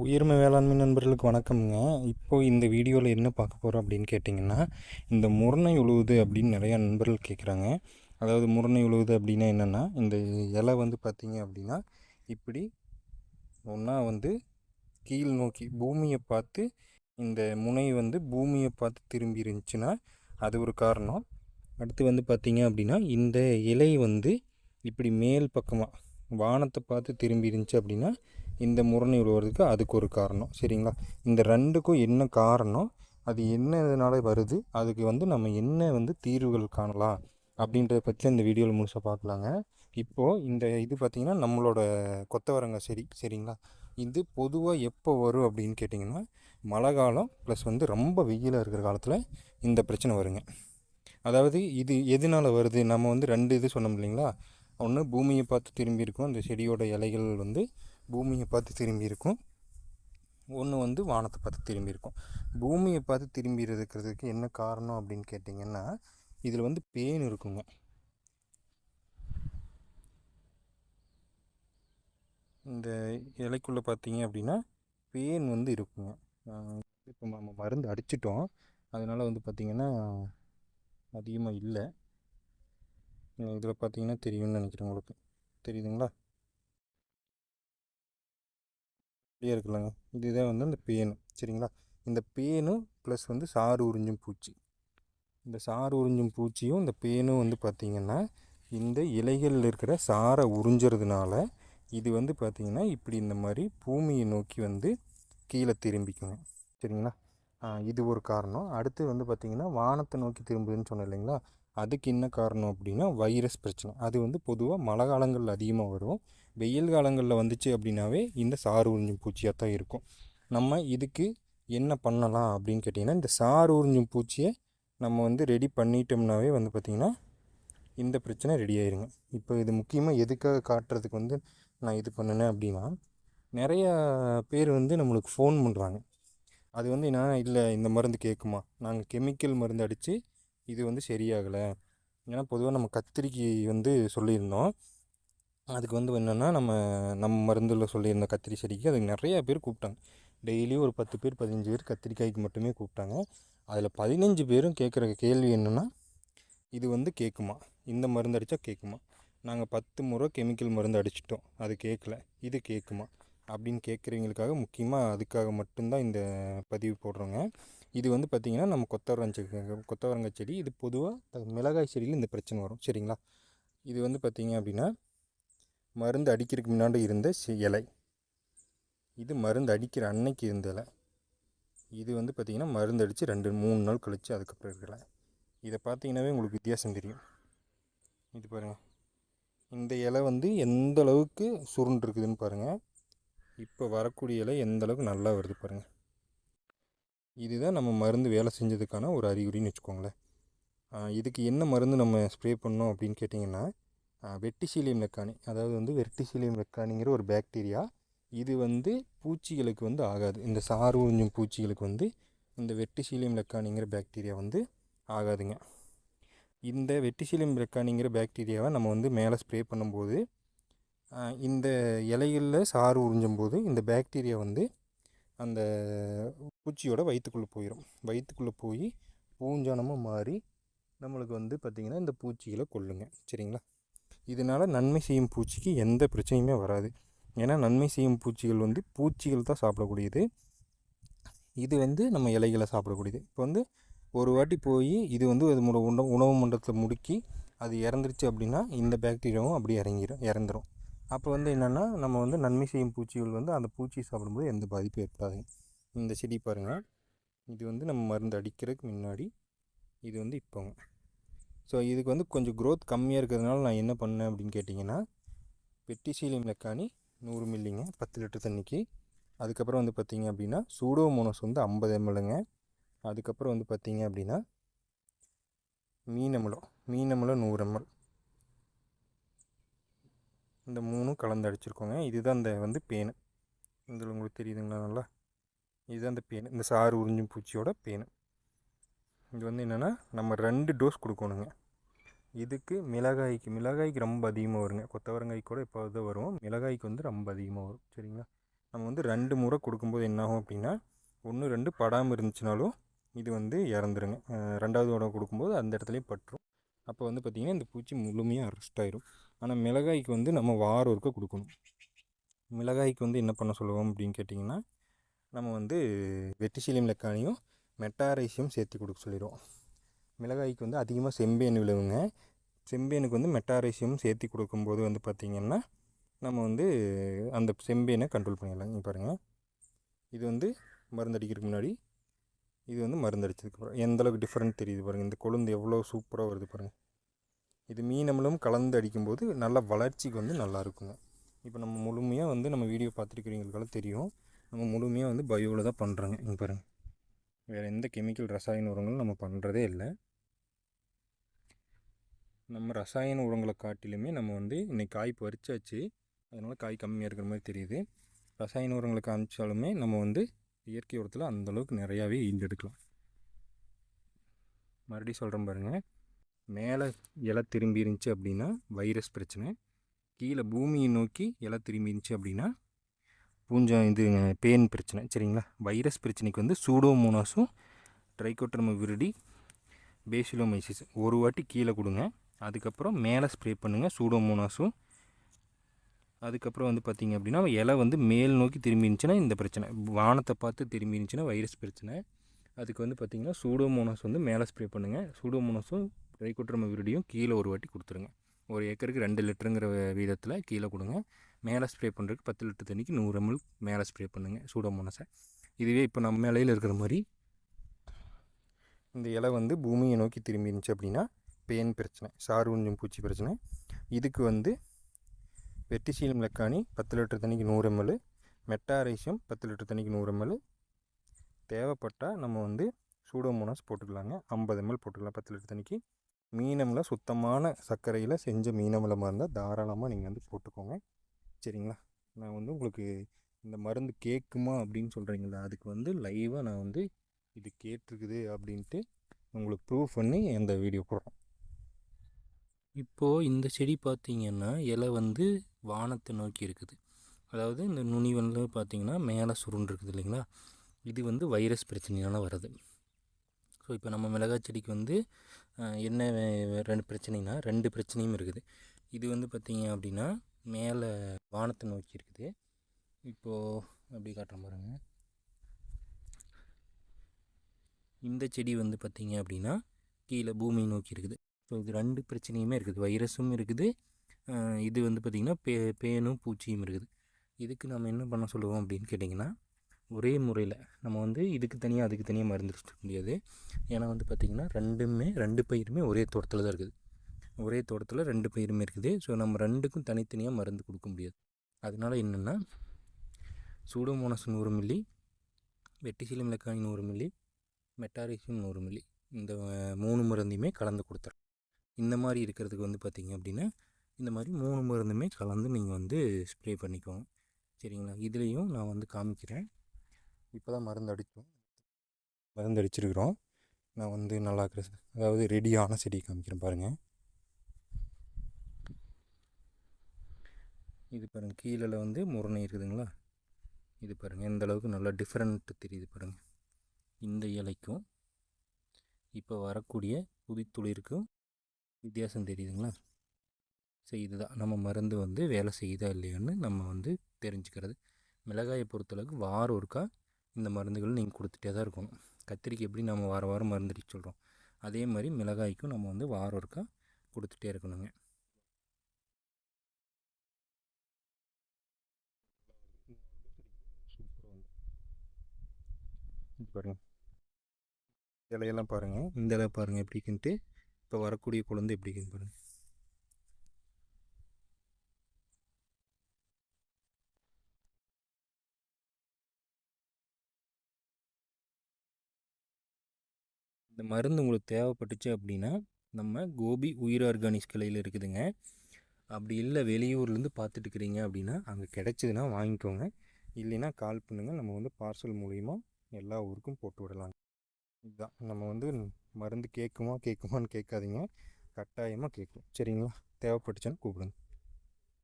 உயிர்மை வேளாண்மை நண்பர்களுக்கு வணக்கம்ங்க. இப்போது இந்த வீடியோவில் என்ன பார்க்க போகிறோம் அப்படின்னு கேட்டிங்கன்னா இந்த முரணை உழுவுது அப்படின்னு நிறையா நண்பர்கள் கேட்குறாங்க அதாவது முரணை உழுவுது அப்படின்னா என்னென்னா இந்த இலை வந்து பார்த்திங்க அப்படின்னா இப்படி ஒன்றா வந்து கீழ் நோக்கி பூமியை பார்த்து இந்த முனை வந்து பூமியை பார்த்து திரும்பி இருந்துச்சுன்னா அது ஒரு காரணம். அடுத்து வந்து பார்த்திங்க அப்படின்னா இந்த இலை வந்து இப்படி மேல் பக்கமாக வானத்தை பார்த்து திரும்பி இருந்துச்சு அப்படின்னா இந்த முரணை விழுவதுக்கு அதுக்கு ஒரு காரணம் சரிங்களா? இந்த ரெண்டுக்கும் என்ன காரணம்? அது என்ன இதனால் வருது? அதுக்கு வந்து நம்ம என்ன வந்து தீர்வுகள் காணலாம்? அப்படின்றத பற்றி இந்த வீடியோவில் முழுசாக பார்க்கலாங்க இப்போது இந்த இது பார்த்திங்கன்னா நம்மளோட கொத்தவரங்க செடி சரிங்களா? இது பொதுவாக எப்போ வரும் அப்படின்னு கேட்டிங்கன்னா மழை காலம் ப்ளஸ் வந்து ரொம்ப வெயிலாக இருக்கிற காலத்தில் இந்த பிரச்சனை வருங்க. அதாவது இது எதனால் வருது? நம்ம வந்து ரெண்டு இது சொன்னோம் இல்லைங்களா? ஒன்று பூமியை பார்த்து திரும்பி இருக்கும் அந்த செடியோட இலைகள் வந்து பூமியை பார்த்து திரும்பி இருக்கும் ஒன்று வந்து வானத்தை பார்த்து திரும்பி இருக்கும் பூமியை பார்த்து திரும்பி இருக்கிறதுக்கு என்ன காரணம் அப்படின்னு கேட்டிங்கன்னா இதில் வந்து பேன் இருக்குங்க. இந்த இலைக்குள்ளே பார்த்தீங்க அப்படின்னா பேன் வந்து இருக்குங்க. இப்போ நம்ம மருந்து அடிச்சிட்டோம். அதனால் வந்து பார்த்திங்கன்னா அதிகமாக இல்லை. இதில் பார்த்தீங்கன்னா தெரியும்னு நினைக்கிறேன் உங்களுக்கு. தெரியுதுங்களா? அப்படியே இருக்குல்லங்க இதுதான் வந்து அந்த பேனு. சரிங்களா? இந்த பேனும் ப்ளஸ் வந்து சாறு உறிஞ்சும் பூச்சி. இந்த சாறு உறிஞ்சும் பூச்சியும் இந்த பேனும் வந்து பார்த்திங்கன்னா இந்த இலைகளில் இருக்கிற சாரை உறிஞ்சுறதுனால இது வந்து பார்த்திங்கன்னா இப்படி இந்த மாதிரி பூமியை நோக்கி வந்து கீழே திரும்பிக்குங்க. சரிங்களா? இது ஒரு காரணம். அடுத்து வந்து பார்த்திங்கன்னா வானத்தை நோக்கி திரும்புதுன்னு சொன்னேன் இல்லைங்களா? அதுக்கு என்ன காரணம் அப்படின்னா வைரஸ் பிரச்சனை. அது வந்து பொதுவாக மழை காலங்களில் அதிகமாக வரும். வெயில் காலங்களில் வந்துச்சு அப்படின்னாவே இந்த சாறு உறிஞ்சும் பூச்சியாக தான் இருக்கும். நம்ம இதுக்கு என்ன பண்ணலாம் அப்படின்னு கேட்டிங்கன்னா இந்த சாறு உறிஞ்சும் பூச்சியை நம்ம வந்து ரெடி பண்ணிட்டோம்னாவே வந்து பார்த்திங்கன்னா இந்த பிரச்சனை ரெடி ஆயிருங்க. இப்போ இது முக்கியமாக எதுக்காக காட்டுறதுக்கு வந்து நான் இது பண்ணினேன் அப்படின்னா நிறையா பேர் வந்து நம்மளுக்கு ஃபோன் பண்ணுறாங்க அது வந்து என்ன இல்லை இந்த மருந்து கேட்குமா? நாங்கள் கெமிக்கல் மருந்து அடித்து இது வந்து சரியாகலை. ஏன்னா பொதுவாக நம்ம கத்திரிக்கை வந்து சொல்லியிருந்தோம். அதுக்கு வந்து என்னென்னா நம்ம நம்ம மருந்தில் சொல்லியிருந்த கத்திரி செடிக்கு அதுக்கு நிறையா பேர் கூப்பிட்டாங்க. டெய்லியும் ஒரு பத்து பேர் பதினஞ்சு பேர் கத்திரிக்காய்க்கு மட்டுமே கூப்பிட்டாங்க. அதில் பதினஞ்சு பேரும் கேட்குற கேள்வி என்னென்னா இது வந்து கேட்குமா? இந்த மருந்து அடித்தா கேட்குமா? நாங்கள் பத்து முறை கெமிக்கல் மருந்து அடிச்சிட்டோம். அது கேட்கல. இது கேட்குமா? அப்படின்னு கேட்குறவங்களுக்காக முக்கியமாக அதுக்காக மட்டும்தான் இந்த பதிவு போடுறோங்க. இது வந்து பார்த்திங்கன்னா நம்ம கொத்தவரங்க கொத்தவரங்காய் செடி இது பொதுவாக மிளகாய் செடியில் இந்த பிரச்சனை வரும். சரிங்களா? இது வந்து பார்த்திங்க அப்படின்னா மருந்து அடிக்கிறதுக்கு முன்னாடி இருந்த இலை. இது மருந்து அடிக்கிற அன்னைக்கு இருந்த இலை. இது வந்து பார்த்திங்கன்னா மருந்து அடித்து ரெண்டு மூணு நாள் கழித்து அதுக்கப்புறம் இருக்கலை இதை பார்த்தீங்கன்னாவே உங்களுக்கு வித்தியாசம் தெரியும். இது பாருங்கள் இந்த இலை வந்து எந்த அளவுக்கு சுருண்டுருக்குதுன்னு பாருங்கள் இப்போ வரக்கூடிய இலை எந்த அளவுக்கு நல்லா வருது பாருங்கள் இதுதான் நம்ம மருந்து வேலை செஞ்சதுக்கான ஒரு அறிகுறின்னு வச்சுக்கோங்களேன். இதுக்கு என்ன மருந்து நம்ம ஸ்ப்ரே பண்ணோம் அப்படின்னு கேட்டிங்கன்னா வெட்டிசீலியம் லெக்கானி அதாவது வந்து வெர்டிசீலியம் லெக்கானிங்கிற ஒரு பாக்டீரியா. இது வந்து பூச்சிகளுக்கு வந்து ஆகாது. இந்த சாறு உறிஞ்சும் பூச்சிகளுக்கு வந்து இந்த வெட்டிசீலியம் லெக்கானிங்கிற பாக்டீரியா வந்து ஆகாதுங்க. இந்த வெட்டிசீலியம் லெக்கானிங்கிற பாக்டீரியாவை நம்ம வந்து மேலே ஸ்ப்ரே பண்ணும்போது இந்த இலைகளில் சாறு உறிஞ்சும் போது இந்த பாக்டீரியா வந்து அந்த பூச்சியோட வயிற்றுக்குள்ளே போயிடும் வயிற்றுக்குள்ளே போய் பூஞ்சானமாக மாறி நம்மளுக்கு வந்து பார்த்திங்கன்னா இந்த பூச்சிகளை கொல்லுங்க. சரிங்களா? இதனால் நன்மை செய்யும் பூச்சிக்கு எந்த பிரச்சனையுமே வராது. ஏன்னா நன்மை செய்யும் பூச்சிகள் வந்து பூச்சிகள் தான் சாப்பிடக்கூடியது. இது வந்து நம்ம இலைகளை சாப்பிடக்கூடியது. இப்போ வந்து ஒரு வாட்டி போய் இது வந்து அது உணவு உணவு மண்டலத்தில் முடுக்கி அது இறந்துருச்சு அப்படின்னா இந்த பாக்டீரியாவும் அப்படி இறங்கிடும் இறந்துடும் அப்போ வந்து என்னென்னா நம்ம வந்து நன்மை செய்யும் பூச்சிகள் வந்து அந்த பூச்சி சாப்பிடும்போது எந்த பாதிப்பும் இருக்காது இந்த செடி பாருங்கள் இது வந்து நம்ம மருந்து அடிக்கிறதுக்கு முன்னாடி இது வந்து இப்போங்க. ஸோ இதுக்கு வந்து கொஞ்சம் க்ரோத் கம்மியாக இருக்கிறதுனால நான் என்ன பண்ணேன் அப்படின்னு கேட்டிங்கன்னா பெட்டிசீலியம் லெக்கானி நூறு மில்லிங்க பத்து லிட்டர் தண்ணிக்கு. அதுக்கப்புறம் வந்து பார்த்திங்க அப்படின்னா சூடோமோனஸ் வந்து ஐம்பது எம்எல்ங்க அதுக்கப்புறம் வந்து பார்த்திங்க அப்படின்னா மீனமலம் மீனமலம் நூறு எம்எல் இந்த மூணும் கலந்து அடிச்சிருக்கோங்க. இதுதான் இந்த வந்து பேனு. இதில் உங்களுக்கு தெரியுதுங்களா நல்லா? இதுதான் இந்த பேனு. இந்த சாறு உறிஞ்சும் பூச்சியோட பேனு. இது வந்து என்னென்னா நம்ம ரெண்டு டோஸ் கொடுக்கணுங்க. இதுக்கு மிளகாய்க்கு மிளகாய்க்கு ரொம்ப அதிகமாக வருங்க. கொத்தவரங்காய்க்கு கூட இப்போ தான் வரும். மிளகாய்க்கு வந்து ரொம்ப அதிகமாக வரும். சரிங்களா? நம்ம வந்து ரெண்டு முறை கொடுக்கும்போது என்னாகும் அப்படின்னா ஒன்று ரெண்டு படாமல் இருந்துச்சுனாலும் இது வந்து இறந்துருங்க. ரெண்டாவது உடம்பு கொடுக்கும்போது அந்த இடத்துலையும் பட்டுரும். அப்போ வந்து பார்த்திங்கன்னா இந்த பூச்சி முழுமையாக அரெஸ்ட் ஆயிரும். ஆனால் மிளகாய்க்கு வந்து நம்ம வாரம் ஒருக்க கொடுக்கணும். மிளகாய்க்கு வந்து என்ன பண்ண சொல்லுவோம் அப்படின்னு கேட்டிங்கன்னா நம்ம வந்து வெட்டிசீலியம் லெக்கானியும் மெட்டாரைசியம் சேர்த்து கொடுக்க சொல்லிடுவோம். மிளகாய்க்கு வந்து அதிகமாக செம்பேன் விழுவுங்க. செம்பேனுக்கு வந்து மெட்டாரைசியம் சேர்த்து கொடுக்கும்போது வந்து பார்த்திங்கன்னா நம்ம வந்து அந்த செம்பேனை கண்ட்ரோல் பண்ணிடலாம். இங்கே பாருங்கள் இது வந்து மருந்தடிக்கிறதுக்கு முன்னாடி இது வந்து மருந்து அடிச்சதுக்கு அப்புறம் எந்தளவுக்கு டிஃப்ரெண்ட் தெரியுது பாருங்கள் இந்த கொழுந்து எவ்வளோ சூப்பராக வருது பாருங்கள் இது மீனமிலும் கலந்து அடிக்கும்போது நல்ல வளர்ச்சிக்கு வந்து நல்லா இருக்குங்க. இப்போ நம்ம முழுமையாக வந்து நம்ம வீடியோ பார்த்துருக்கிறவங்களுக்கெல்லாம் தெரியும். நம்ம முழுமையாக வந்து பயோவில் தான் பண்ணுறோங்க இங்கே பாருங்கள் வேறு எந்த கெமிக்கல் ரசாயன உரங்களும் நம்ம பண்ணுறதே இல்லை. நம்ம ரசாயன உரங்களை காட்டிலுமே நம்ம வந்து இன்னைக்கு காய் பறிச்சாச்சு. அதனால் காய் கம்மியாக இருக்கிற மாதிரி தெரியுது. ரசாயன உரங்களை காமிச்சாலுமே நம்ம வந்து இயற்கை உரத்தில் அந்தளவுக்கு நிறையாவே ஈண்டெடுக்கலாம் மறுபடியும் சொல்கிறேன் பாருங்கள் மேலே இலை திரும்பி இருந்துச்சு அப்படின்னா வைரஸ் பிரச்சனை. கீழே பூமியை நோக்கி இலை திரும்பி இருந்துச்சு அப்படின்னா பூஞ்சம் இது பேன் பிரச்சனை சரிங்களா? வைரஸ் பிரச்சனைக்கு வந்து சூடோமோனாஸும் ட்ரைகோட்ரம விருடி பேசிலோமைசிஸ். ஒரு வாட்டி கீழே கொடுங்க. அதுக்கப்புறம் மேலே ஸ்ப்ரே பண்ணுங்கள் சூடோமோனாஸும். அதுக்கப்புறம் வந்து பார்த்திங்க அப்படின்னா இலை வந்து மேல் நோக்கி திரும்பி இருந்துச்சுன்னா இந்த பிரச்சனை. வானத்தை பார்த்து திரும்பி இருந்துச்சுன்னா வைரஸ் பிரச்சனை. அதுக்கு வந்து பார்த்திங்கன்னா சூடோமோனாஸ் வந்து மேலே ஸ்ப்ரே பண்ணுங்கள் சூடோமோனாஸும் ட்ரைகோட்ரம விருடியும் கீழே ஒரு வாட்டி கொடுத்துருங்க. ஒரு ஏக்கருக்கு ரெண்டு லிட்டருங்கிற வீதத்தில் கீழே கொடுங்க. மேலே ஸ்ப்ரே பண்ணுறதுக்கு பத்து லிட்டர் தண்ணிக்கு நூறு எம்எல் மேலே ஸ்ப்ரே பண்ணுங்கள் சூடோமோனஸை இதுவே இப்போ நம்ம மேலையில் இருக்கிற மாதிரி இந்த இலை வந்து பூமியை நோக்கி திரும்பி இருந்துச்சு அப்படின்னா பேன் பிரச்சனை சாறு பூச்சி பிரச்சனை. இதுக்கு வந்து வெட்டிசீலம் லெக்கானி பத்து லிட்டர் தண்ணிக்கு நூறு எம்எல் மெட்டாரைசியம் பத்து லிட்டர் தண்ணிக்கு நூறு எம்எல் தேவைப்பட்டால் நம்ம வந்து சூடோமோனாஸ் போட்டுக்கலாங்க. ஐம்பது எம்எல் போட்டுக்கலாம் பத்து லிட்டர் தண்ணிக்கு மீனமில் சுத்தமான சர்க்கரையில் செஞ்ச மீனமில் இருந்தால் தாராளமாக நீங்கள் வந்து போட்டுக்கோங்க. சரிங்களா? நான் வந்து உங்களுக்கு இந்த மருந்து கேட்குமா அப்படின்னு சொல்கிறீங்களா அதுக்கு வந்து லைவாக நான் வந்து இது கேட்டிருக்குது அப்படின்ட்டு உங்களுக்கு ப்ரூவ் பண்ணி அந்த வீடியோ போடுறோம். இப்போது இந்த செடி பார்த்தீங்கன்னா இலை வந்து வானத்தை நோக்கி இருக்குது. அதாவது இந்த நுனி பார்த்திங்கன்னா பார்த்தீங்கன்னா மேலே சுருண்டு இருக்குது இல்லைங்களா? இது வந்து வைரஸ் பிரச்சனையால வருது ஸோ இப்போ நம்ம மிளகாய் செடிக்கு வந்து என்ன ரெண்டு பிரச்சனைனா ரெண்டு பிரச்சனையும் இருக்குது. இது வந்து பார்த்திங்க அப்படின்னா மேலே வானத்தை நோக்கி இருக்குது இப்போது அப்படி காட்டுறேன் பாருங்கள் இந்த செடி வந்து பார்த்திங்க அப்படின்னா கீழே பூமி நோக்கி இருக்குது ஸோ இது ரெண்டு பிரச்சனையுமே இருக்குது. வைரஸும் இருக்குது. இது வந்து பார்த்திங்கன்னா பே பேனும் பூச்சியும் இருக்குது. இதுக்கு நம்ம என்ன பண்ண சொல்லுவோம் அப்படின்னு கேட்டிங்கன்னா ஒரே முறையில் நம்ம வந்து இதுக்கு தனியாக அதுக்கு தனியாக மருந்து முடியாது. ஏன்னா வந்து பார்த்திங்கன்னா ரெண்டுமே ரெண்டு பயிருமே ஒரே தோட்டத்தில் தான் இருக்குது. ஒரே தோட்டத்தில் ரெண்டு பயிருமே இருக்குது. ஸோ நம்ம ரெண்டுக்கும் தனித்தனியாக மருந்து கொடுக்க முடியாது. அதனால என்னென்னா சூடோமோனஸ் நூறு மில்லி வெட்டிசிலம் லெக்காய் நூறு மில்லி மெட்டாரிசியம் நூறு மில்லி இந்த மூணு மருந்தையுமே கலந்து கொடுத்துறோம். இந்த மாதிரி இருக்கிறதுக்கு வந்து பார்த்திங்க அப்படின்னா இந்த மாதிரி மூணு மருந்துமே கலந்து நீங்கள் வந்து ஸ்ப்ரே பண்ணிக்கோங்க. சரிங்களா? இதுலேயும் நான் வந்து காமிக்கிறேன். இப்போ தான் மருந்து அடித்தோம் மருந்து அடிச்சிருக்கிறோம். நான் வந்து நல்லா இருக்கிற அதாவது ரெடியான செடி காமிக்கிறேன் பாருங்கள் இது பாருங்கள் கீழே வந்து முரணை இருக்குதுங்களா? இது பாருங்கள் எந்த அளவுக்கு நல்லா டிஃப்ரெண்ட்டு தெரியுது பாருங்கள் இந்த இலைக்கும் இப்போ வரக்கூடிய புதித்துளிருக்கும் வித்தியாசம் தெரியுதுங்களா? ஸோ இதுதான். நம்ம மருந்து வந்து வேலை செய்யுதா இல்லையான்னு நம்ம வந்து தெரிஞ்சுக்கிறது. மிளகாயை பொறுத்தளவுக்கு வாரம் ஒருக்கா இந்த மருந்துகள் நீங்கள் கொடுத்துட்டே தான் இருக்கணும். கத்திரிக்கு எப்படி நம்ம வாரம் வாரம் மருந்து அடிக்க சொல்கிறோம் அதே மாதிரி மிளகாய்க்கும் நம்ம வந்து வாரம் ஒருக்கா கொடுத்துட்டே இருக்கணுங்க. பாருங்க. இலையெல்லாம் பாருங்கள் இந்த இலை பாருங்கள் எப்படி இருக்குன்ட்டு. இப்போ வரக்கூடிய குழந்தை எப்படி இருக்குன்னு பாருங்கள் இந்த மருந்து உங்களுக்கு தேவைப்பட்டுச்சு அப்படின்னா நம்ம கோபி உயிர் ஆர்கானிக்ஸ் கிளையில் இருக்குதுங்க. அப்படி இல்லை வெளியூர்லேருந்து பார்த்துட்டு இருக்கிறீங்க அப்படின்னா அங்கே கிடைச்சதுன்னா வாங்கிக்கோங்க. இல்லைன்னா கால் பண்ணுங்கள் நம்ம வந்து பார்சல் மூலிமா எல்லா ஊருக்கும் போட்டு விடலாம் இதுதான். நம்ம வந்து மருந்து கேட்குமா கேட்குமான்னு கேட்காதீங்க. கட்டாயமாக கேட்கும். சரிங்களா? தேவைப்பட்டுச்சுன்னு கூப்பிடுங்க.